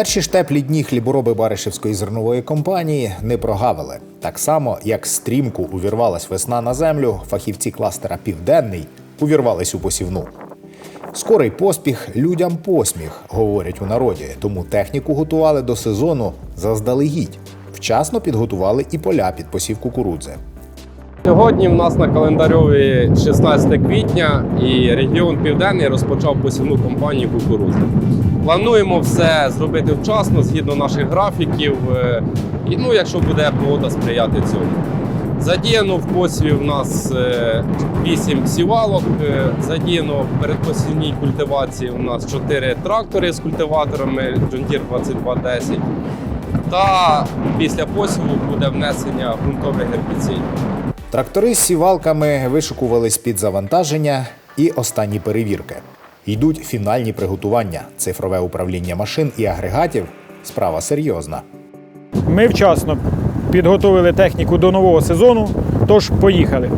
Перші ж теплі дні хлібороби Баришевської зернової компанії не прогавили. Так само, як стрімко увірвалась весна на землю, фахівці кластера Південний увірвались у посівну. Скорий поспіх людям посміх, говорять у народі, тому техніку готували до сезону заздалегідь. Вчасно підготували і поля під посів кукурудзи. Сьогодні в нас на календарьові 16 квітня і регіон Південний розпочав посівну кампанію кукурудзи. Плануємо все зробити вчасно, згідно наших графіків. е, І ну, якщо буде погода сприяти цьому. Задіяно в посіві в нас 8 сівалок. е, Задіяно в передпосівній культивації у нас 4 трактори з культиваторами Deere 2210. Та після посіву буде внесення ґрунтових гербіцидів. Трактори з сівалками вишикувались під завантаження і останні перевірки. Йдуть фінальні приготування, цифрове управління машин і агрегатів справа серйозна. Ми вчасно підготовили техніку до нового сезону, тож поїхали.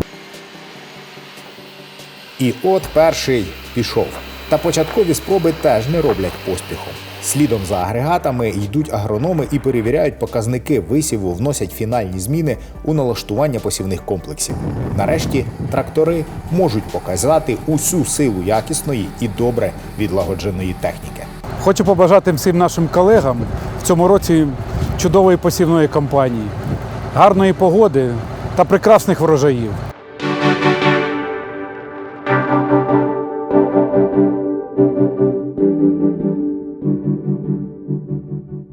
І от перший пішов. Та початкові спроби теж не роблять поспіху. Слідом за агрегатами йдуть агрономи і перевіряють показники висіву, вносять фінальні зміни у налаштування посівних комплексів. Нарешті трактори можуть показати усю силу якісної і добре відлагодженої техніки. Хочу побажати всім нашим колегам в цьому році чудової посівної кампанії, гарної погоди та прекрасних врожаїв.